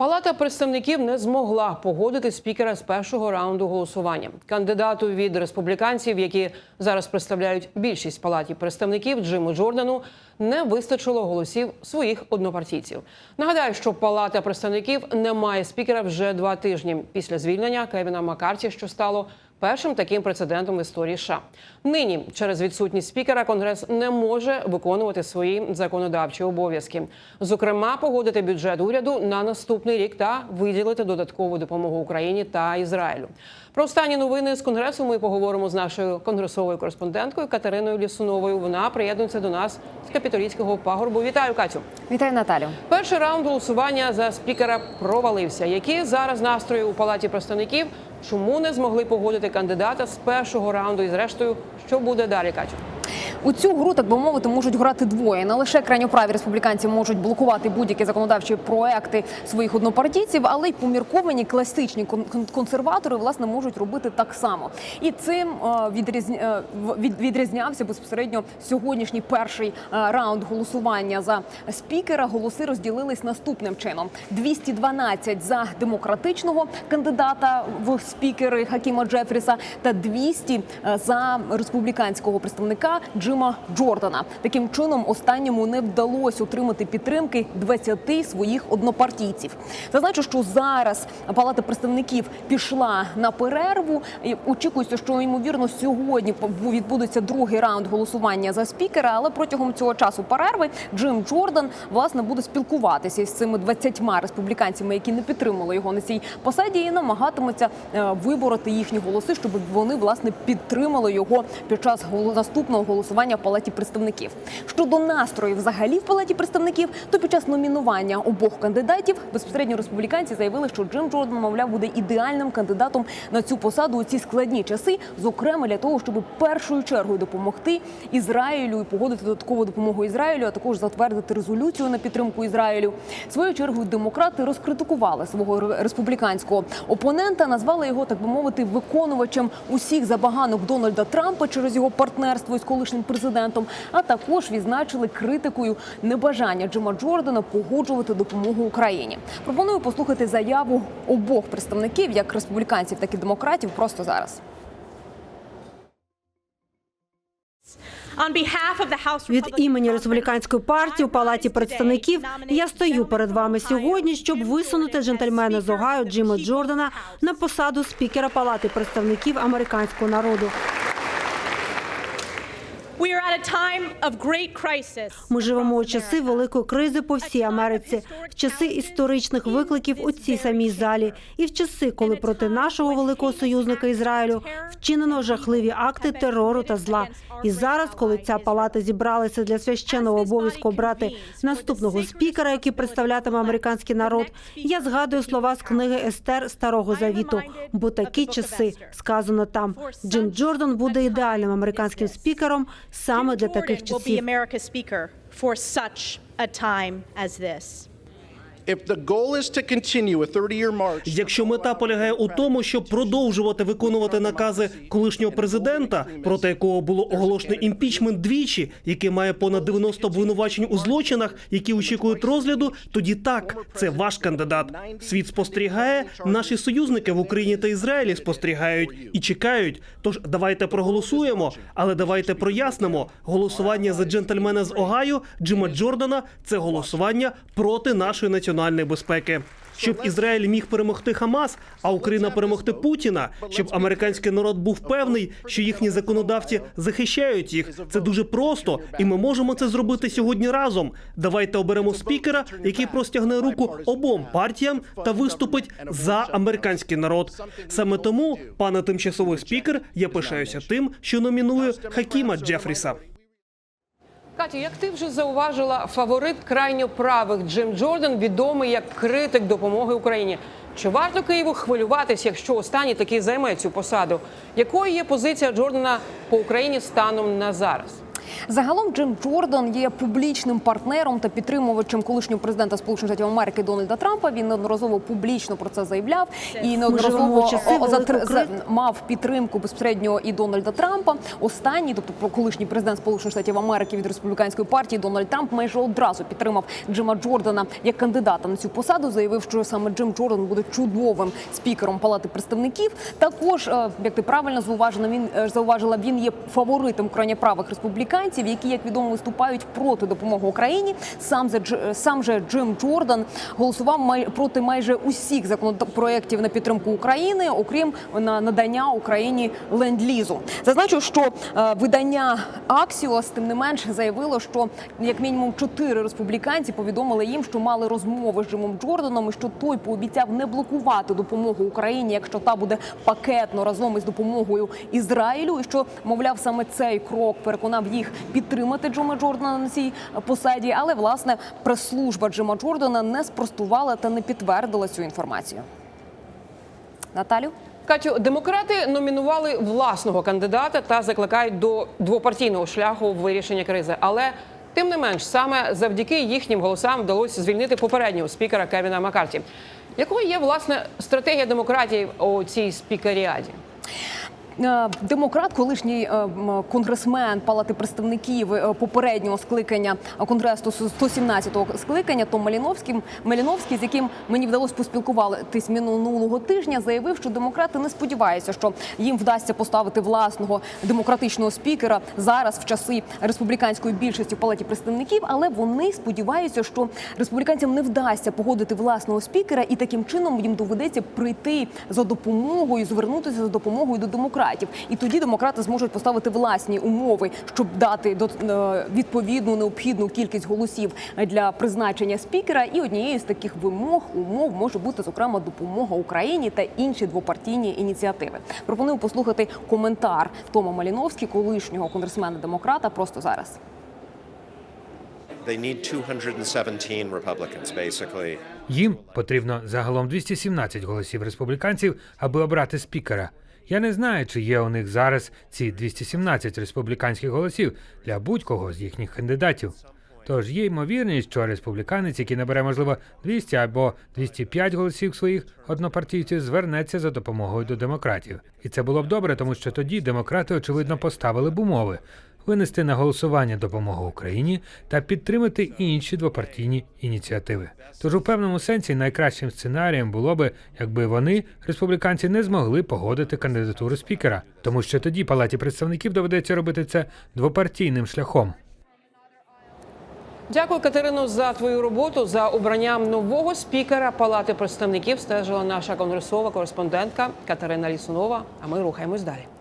Палата представників не змогла погодити спікера з першого раунду голосування. Кандидату від республіканців, які зараз представляють більшість палаті представників Джиму Джордану, не вистачило голосів своїх однопартійців. Нагадаю, що Палата представників не має спікера вже два тижні після звільнення Кевіна Маккарті, що стало першим таким прецедентом в історії США. Нині через відсутність спікера Конгрес не може виконувати свої законодавчі обов'язки, зокрема, погодити бюджет уряду на наступний рік та виділити додаткову допомогу Україні та Ізраїлю. Про останні новини з конгресу ми поговоримо з нашою конгресовою кореспонденткою Катериною Лісуновою. Вона приєднується до нас з капітолійського пагорбу. Вітаю, Катю. Вітаю, Наталю. Перший раунд голосування за спікера провалився. Які зараз настрої у палаті представників? Чому не змогли погодити кандидата з першого раунду? І зрештою, що буде далі, Катю? У цю гру, так би мовити, можуть грати двоє. Не лише крайньоправі республіканці можуть блокувати будь-які законодавчі проекти своїх однопартійців, але й помірковані класичні кон- кон- консерватори власне можуть робити так само. І цим е, е, відрізнявся безпосередньо сьогоднішній перший е, раунд голосування за спікера. Голоси розділились наступним чином: 212 за демократичного кандидата в спікери Хакіма Джефріса та 200 за республіканського представника Джима Джордана. Таким чином, останньому не вдалося отримати підтримки 20 своїх однопартійців. Зазначу, що зараз Палата представників пішла на перерву. І Очікується, що ймовірно сьогодні відбудеться другий раунд голосування за спікера. Але протягом цього часу перерви Джим Джордан власне буде спілкуватися із цими 20 республіканцями, які не підтримали його на цій посаді, і намагатиметься е, вибороти їхні голоси, щоб вони власне підтримали його під час наступного голосування в палаті представників. Щодо настроїв взагалі в палаті представників, то під час номінування обох кандидатів безпосередньо республіканці заявили, що Джим Джордан, мовляв, буде ідеальним кандидатом на цю посаду у ці складні часи, зокрема для того, щоб першою чергою допомогти Ізраїлю і погодити додаткову допомогу Ізраїлю, а також затвердити резолюцію на підтримку Ізраїлю. Своєю чергою демократи розкритикували свого ре- республіканського опонента, назвали його, так би мовити, виконувачем усіх забаганок Дональда Трампа через його партнерство із колишнім президентом, а також відзначили критикою небажання Джима Джордана погоджувати допомогу Україні. Пропоную послухати заяву обох представників, як республіканців, так і демократів, просто зараз. Від імені республіканської партії у палаті представників я стою перед вами сьогодні, щоб висунути джентльмена з Огайо Джима Джордана на посаду спікера палати представників американського народу. Ми живемо у часи великої кризи по всій Америці, в часи історичних викликів у цій самій залі, і в часи, коли проти нашого великого союзника Ізраїлю вчинено жахливі акти терору та зла. І зараз, коли ця палата зібралася для священного обов'язку обрати наступного спікера, який представлятиме американський народ, я згадую слова з книги Естер Старого Завіту. Бо такі часи сказано там. Джим Джордан буде ідеальним американським спікером саме для таких Jordan will be часів. America's speaker for such a time as this. Якщо мета полягає у тому, щоб продовжувати виконувати накази колишнього президента, проти якого було оголошено імпічмент двічі, який має понад 90 обвинувачень у злочинах, які очікують розгляду, тоді так, це ваш кандидат. Світ спостерігає, наші союзники в Україні та Ізраїлі спостерігають і чекають. Тож давайте проголосуємо, але давайте прояснимо: голосування за джентльмена з Огайо Джима Джордана це голосування проти нашої національної безпеки. Щоб Ізраїль міг перемогти Хамас, а Україна перемогти Путіна, щоб американський народ був певний, що їхні законодавці захищають їх. Це дуже просто, і ми можемо це зробити сьогодні разом. Давайте оберемо спікера, який простягне руку обом партіям та виступить за американський народ. Саме тому, пане тимчасовий спікер, я пишаюся тим, що номіную Хакіма Джефріса. Катю, як ти вже зауважила, фаворит крайньо правих Джим Джордан відомий як критик допомоги Україні. Чи варто Києву хвилюватись, якщо останній таки займе цю посаду? Якою є позиція Джордана по Україні станом на зараз? Загалом Джим Джордан є публічним партнером та підтримувачем колишнього президента Сполучених Штатів Америки Дональда Трампа. Він неодноразово публічно про це заявляв і неодноразово за- мав підтримку безпосередньо і Дональда Трампа. Останній, тобто про- колишній президент Сполучених Штатів Америки від республіканської партії Дональд Трамп майже одразу підтримав Джима Джордана як кандидата на цю посаду. Заявив, що саме Джим Джордан буде чудовим спікером Палати представників. Також, е, як ти правильно зауважила, він е, зауважила, він є фаворитом крайньоправих республіканців, які, як відомо, виступають проти допомоги Україні. Сам за сам же Джим Джордан голосував май проти майже усіх законопроєктів на підтримку України, окрім на надання Україні ленд-лізу. Зазначу, що е, видання Аксіос тим не менш заявило, що як мінімум чотири республіканці повідомили їм, що мали розмови з Джимом Джорданом, і що той пообіцяв не блокувати допомогу Україні, якщо та буде пакетно разом із допомогою Ізраїлю, і що мовляв саме цей крок переконав їх підтримати Джима Джордана на цій посаді. Але власне прес-служба Джима Джордана не спростувала та не підтвердила цю інформацію. Наталю. Катю, демократи номінували власного кандидата та закликають до двопартійного шляху вирішення кризи. Але тим не менш, саме завдяки їхнім голосам вдалося звільнити попереднього спікера Кевіна Маккарті. Якою є власне стратегія демократів у цій спікеріаді? Е, Демократ, колишній е, конгресмен Палати представників е, попереднього скликання Конгресу 117-го скликання Том Маліновський, Маліновський, з яким мені вдалося поспілкуватись минулого тижня, заявив, що демократи не сподіваються, що їм вдасться поставити власного демократичного спікера зараз в часи республіканської більшості в Палаті представників, але вони сподіваються, що республіканцям не вдасться погодити власного спікера, і таким чином їм доведеться прийти за допомогою, звернутися за допомогою до демократів. І тоді демократи зможуть поставити власні умови, щоб дати до е, відповідну необхідну кількість голосів для призначення спікера. І однією з таких вимог умов може бути зокрема допомога Україні та інші двопартійні ініціативи. Пропоную послухати коментар Тома Маліновський, колишнього конгресмена демократа, просто зараз. They need 217 Republicans, basically. Їм потрібно загалом 217 голосів республіканців, аби обрати спікера. Я не знаю, чи є у них зараз ці 217 республіканських голосів для будь-кого з їхніх кандидатів. Тож є ймовірність, що республіканець, який набере можливо 200 або 205 голосів своїх однопартійців, звернеться за допомогою до демократів. І це було б добре, тому що тоді демократи очевидно поставили б умови винести на голосування допомогу Україні та підтримати інші двопартійні ініціативи. Тож у певному сенсі найкращим сценарієм було би, якби вони, республіканці, не змогли погодити кандидатуру спікера, тому що тоді палаті представників доведеться робити це двопартійним шляхом. Дякую, Катерино, за твою роботу. За обранням нового спікера Палати представників стежила наша конгресова кореспондентка Катерина Лісунова. А ми рухаємось далі.